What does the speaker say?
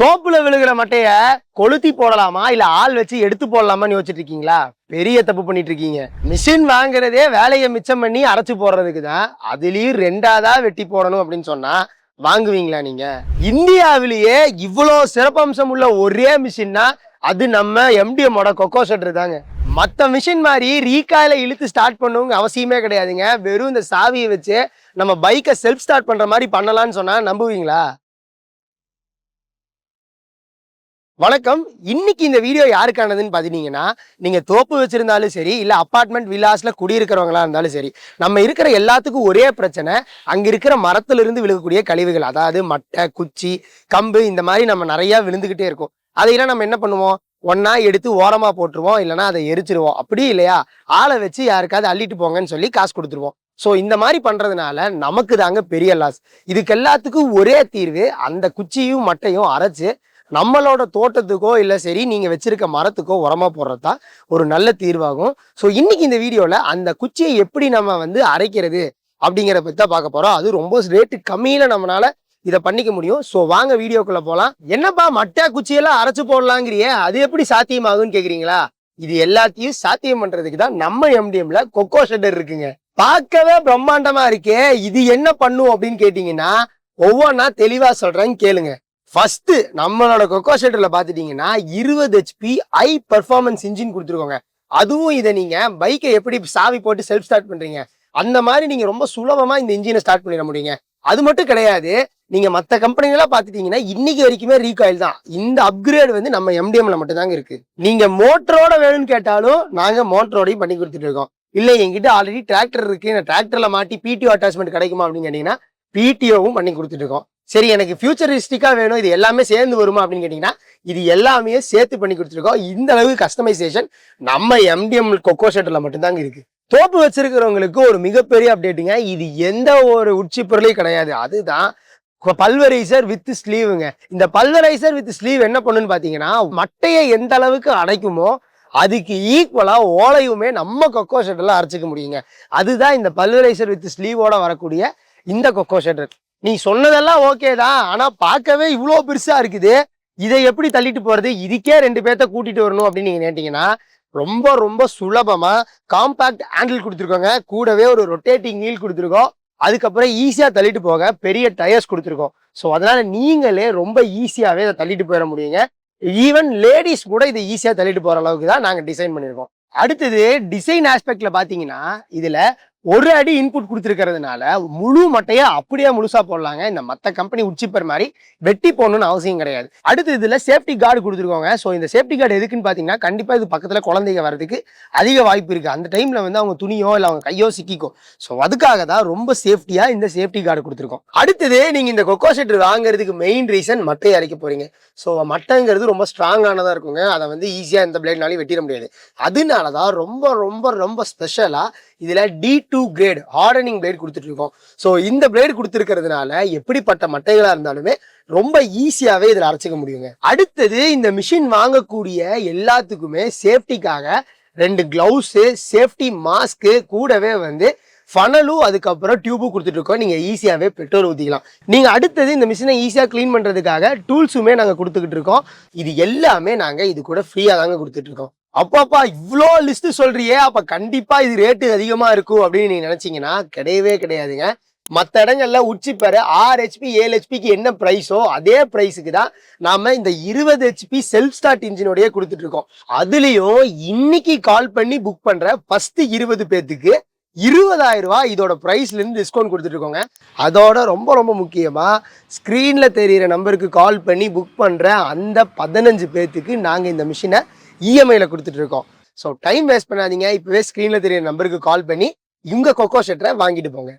தோப்புல விழுகிற மட்டைய கொளுத்தி போடலாமா? இல்ல ஆள் வச்சு எடுத்து போடலாமான்னு யோசிச்சுட்டு இருக்கீங்களா பெரிய தப்பு பண்ணிட்டு இருக்கீங்க மிஷின் வாங்குறதே வேலையை மிச்சம் பண்ணி அரைச்சு போடுறதுக்கு தான் அதுலயும் ரெண்டாவதா வெட்டி போடணும் அப்படின்னு சொன்னா வாங்குவீங்களா நீங்க? இந்தியாவிலேயே இவ்வளோ சிறப்பம்சம் உள்ள ஒரே மிஷின்னா அது நம்ம எம்டிஎம்மோட கொக்கோ ஷட்டர் தாங்க. மற்ற மிஷின் மாதிரி ரீகாயில இழுத்து ஸ்டார்ட் பண்ணுங்க அவசியமே கிடையாதுங்க. வெறும் இந்த சாவியை வச்சு நம்ம பைக்கை செல்ஃப் ஸ்டார்ட் பண்ற மாதிரி பண்ணலாம்னு சொன்னா நம்புவீங்களா? வணக்கம். இன்னைக்கு இந்த வீடியோ யாருக்கானதுன்னு பார்த்தீங்கன்னா நீங்கள் தோப்பு வச்சுருந்தாலும் சரி இல்லை அப்பார்ட்மெண்ட் வில்லாஸில் குடியிருக்கிறவங்களா இருந்தாலும் சரி நம்ம இருக்கிற எல்லாத்துக்கும் ஒரே பிரச்சனை அங்கே இருக்கிற மரத்துலேருந்து விழுகக்கூடிய கழிவுகள் அதாவது மட்டை குச்சி கம்பு இந்த மாதிரி நம்ம நிறையா விழுந்துக்கிட்டே இருக்கும். அதையெல்லாம் நம்ம என்ன பண்ணுவோம்? ஒன்றா எடுத்து ஓரமாக போட்டுருவோம் இல்லைன்னா அதை எரிச்சிருவோம். அப்படி இல்லையா? ஆளை வச்சு யாருக்காவது அள்ளிட்டு போங்கன்னு சொல்லி காசு கொடுத்துருவோம். ஸோ இந்த மாதிரி பண்ணுறதுனால நமக்கு தாங்க பெரிய லாஸ் இதுக்கு எல்லாத்துக்கும் ஒரே தீர்வு அந்த குச்சியும் மட்டையும் அரைச்சு நம்மளோட தோட்டத்துக்கோ இல்லை சரி நீங்கள் வச்சிருக்க மரத்துக்கோ உரமாக போடுறது தான் ஒரு நல்ல தீர்வாகும். ஸோ இன்றைக்கி இந்த வீடியோவில் அந்த குச்சியை எப்படி நம்ம வந்து அரைக்கிறது அப்படிங்கிறத பற்றி தான் பார்க்க போகிறோம் அது ரொம்ப ரேட்டு கம்மியில் நம்மளால் இதை பண்ணிக்க முடியும். ஸோ வாங்க வீடியோக்குள்ளே போகலாம் என்னப்பா மட்டை குச்சியெல்லாம் அரைச்சு போடலாங்கிறியே? அது எப்படி சாத்தியமாகும்னு கேட்குறீங்களா இது எல்லாத்தையும் சாத்தியம் பண்ணுறதுக்கு தான் நம்ம எம்டிஎம்ல கொக்கோ ஷெட்டர் இருக்குங்க. பார்க்கவே பிரம்மாண்டமாக இருக்கே. இது என்ன பண்ணும் அப்படின்னு கேட்டிங்கன்னா ஒவ்வொன்றா தெளிவாக சொல்கிறேன்னு கேளுங்க. ஃபர்ஸ்ட் நம்மளோட கொக்கோ ஷெட்டர்ல பாத்துட்டீங்கன்னா இருபது ஹெச்பி ஐ பர்ஃபார்மன்ஸ் இன்ஜின் கொடுத்துருக்கோங்க. அதுவும் இதை நீங்க பைக்கை எப்படி சாவி போட்டு செல்ஃப் ஸ்டார்ட் பண்றீங்க? அந்த மாதிரி நீங்க ரொம்ப சுலபமா இந்த இன்ஜினை ஸ்டார்ட் பண்ணிட முடியுங்க. அது மட்டும் கிடையாது நீங்க மற்ற கம்பெனிகளா பாத்துட்டீங்கன்னா இன்னைக்கு வரைக்குமே ரீகாயில் தான். இந்த அப்கிரேட் வந்து நம்ம எம்டிஎம்ல மட்டும்தாங்க இருக்குது இருக்கு. நீங்க மோட்டரோட வேணும்னு கேட்டாலும் நாங்க மோட்டரோடையும் பண்ணி கொடுத்துட்டு இருக்கோம். இல்ல என்கிட்ட ஆல்ரெடி டிராக்டர் இருக்கு. நான் டிராக்டர்ல மாட்டி பிடிஓ அட்டாச்மெண்ட் கிடைக்குமா அப்படின்னு கேட்டீங்கன்னா பிடிஓவும் பண்ணி கொடுத்துட்டு இருக்கோம். சரி எனக்கு ஃபியூச்சரிஸ்டிக்காக வேணும் இது எல்லாமே சேர்ந்து வருமா அப்படின்னு கேட்டிங்கன்னா இது எல்லாமே சேர்த்து பண்ணி கொடுத்துருக்கோம். இந்த அளவுக்கு கஸ்டமைசேஷன் நம்ம எம்டிஎம் கொக்கோ ஷெட்டர்ல மட்டும்தாங்க இருக்குது தோப்பு வச்சிருக்கிறவங்களுக்கு ஒரு மிகப்பெரிய அப்டேட்டுங்க இது எந்த ஒரு உச்சி பொருளையும் கிடையாது. அதுதான் பல்வரைசர் வித் ஸ்லீவுங்க இந்த பல்வரைசர் வித் ஸ்லீவ் என்ன பண்ணுன்னு பார்த்தீங்கன்னா மட்டையை எந்த அளவுக்கு அடைக்குமோ அதுக்கு ஈக்குவலாக ஓலையுமே நம்ம கொக்கோ ஷெட்டர்ல அரைச்சிக்க முடியுங்க. அதுதான் இந்த பல்வரைசர் வித் ஸ்லீவோட வரக்கூடிய இந்த கொக்கோ ஷெட்டர் நீ சொன்னதெல்லாம் ஓகே தான் ஆனா பார்க்கவே இவ்வளோ பெருசா இருக்குது. இதை எப்படி தள்ளிட்டு போறது? இதுக்கே ரெண்டு பேர்த்த கூட்டிட்டு வரணும் அப்படின்னு நீங்க கேட்டீங்கன்னா ரொம்ப ரொம்ப சுலபமா காம்பாக்ட் ஹேண்டில் கொடுத்துருக்கோங்க. கூடவே ஒரு ரொட்டேட்டிங் நீல் கொடுத்துருக்கோம். அதுக்கப்புறம் ஈஸியா தள்ளிட்டு போக பெரிய டயர்ஸ் கொடுத்துருக்கோம். ஸோ அதனால நீங்களே ரொம்ப ஈஸியாவே இதை தள்ளிட்டு போயிட முடியுங்க. ஈவன் லேடிஸ் கூட இதை ஈஸியா தள்ளிட்டு போற அளவுக்கு தான் நாங்க டிசைன் பண்ணியிருக்கோம். அடுத்தது டிசைன் ஆஸ்பெக்ட்ல பாத்தீங்கன்னா இதுல ஒரு அடி இன்புட் கொடுத்துருக்கிறதுனால முழு மட்டையை அப்படியே முழுசாக போடலாங்க. இந்த மற்ற கம்பெனி உச்சிப்பர் மாதிரி வெட்டி போடணும்னு அவசியம் கிடையாது. அடுத்து இதில் சேஃப்டி கார்டு கொடுத்துருக்கோங்க. ஸோ இந்த சேஃப்டி கார்டு எதுக்குன்னு பார்த்தீங்கன்னா கண்டிப்பாக இது பக்கத்தில் குழந்தைங்க வர்றதுக்கு அதிக வாய்ப்பு இருக்குது அந்த டைமில் வந்து அவங்க துணியோ இல்லை அவங்க கையோ சிக்கிக்கும் ஸோ அதுக்காக தான் ரொம்ப சேஃப்டியாக இந்த சேஃப்டி கார்டு கொடுத்துருக்கோம். அடுத்தது நீங்கள் இந்த கொக்கோ செட் வாங்குறதுக்கு மெயின் ரீசன் மட்டையை அரைக்க போகிறீங்க ஸோ மட்டைங்கிறது ரொம்ப ஸ்ட்ராங்கானதாக இருக்குங்க. அதை வந்து ஈஸியாக இந்த பிளேட்னாலையும் வெட்டிட முடியாது. அதனால தான் ரொம்ப ரொம்ப ரொம்ப ஸ்பெஷலாக இதில் D two grade hardening blade கொடுத்துட்டு இருக்கோம் ஸோ இந்த பிளேடு கொடுத்துருக்கிறதுனால எப்படிப்பட்ட மட்டைகளாக இருந்தாலுமே ரொம்ப ஈஸியாகவே இதில் அரைச்சிக்க முடியுங்க. அடுத்தது இந்த மிஷின் வாங்கக்கூடிய எல்லாத்துக்குமே சேஃப்டிக்காக ரெண்டு க்ளவுஸு சேஃப்டி மாஸ்க்கு கூடவே வந்து ஃபனலும் அதுக்கப்புறம் டியூபும் கொடுத்துட்டு இருக்கோம் ஈஸியாகவே பெட்ரோல் ஊற்றிக்கலாம் நீங்கள் அடுத்தது இந்த மிஷினை ஈஸியாக க்ளீன் பண்ணுறதுக்காக டூல்ஸுமே நாங்கள் கொடுத்துக்கிட்டு இருக்கோம் இது எல்லாமே நாங்கள் இது கூட ஃப்ரீயாக தாங்க கொடுத்துட்ருக்கோம் அப்பாப்பா இவ்வளோ லிஸ்ட் சொல்றியே அப்ப கண்டிப்பா இது ரேட்டு அதிகமா இருக்கும் அப்படின்னு நீங்க நினைச்சீங்கன்னா கிடையவே கிடையாதுங்க. மற்ற இடங்கள்ல உச்சி பெற ஆறு ஹெச்பி ஏழு ஹெச்பிக்கு என்ன ப்ரைஸோ அதே ப்ரைஸுக்கு தான் நாம இந்த இருபது ஹெச்பி செல்ஃப் ஸ்டார்ட் இன்ஜினோடய கொடுத்துட்டு இருக்கோம். அதுலயும் இன்னைக்கு கால் பண்ணி புக் பண்ற ஃபர்ஸ்ட் இருபது பேத்துக்கு இருபதாயிரம் ரூபாய் இதோட ப்ரைஸ்லேருந்து டிஸ்கவுண்ட் கொடுத்துட்ருக்கோங்க அதோட ரொம்ப ரொம்ப முக்கியமாக ஸ்க்ரீனில் தெரிகிற நம்பருக்கு கால் பண்ணி புக் பண்ணுற அந்த பதினஞ்சு பேர்த்துக்கு நாங்கள் இந்த மிஷினை இஎம்ஐயில் கொடுத்துட்டு இருக்கோம் ஸோ டைம் வேஸ்ட் பண்ணாதீங்க. இப்போவே ஸ்க்ரீனில் தெரியிற நம்பருக்கு கால் பண்ணி இவங்க கொக்கோ ஷெட்டரை வாங்கிட்டு போங்க.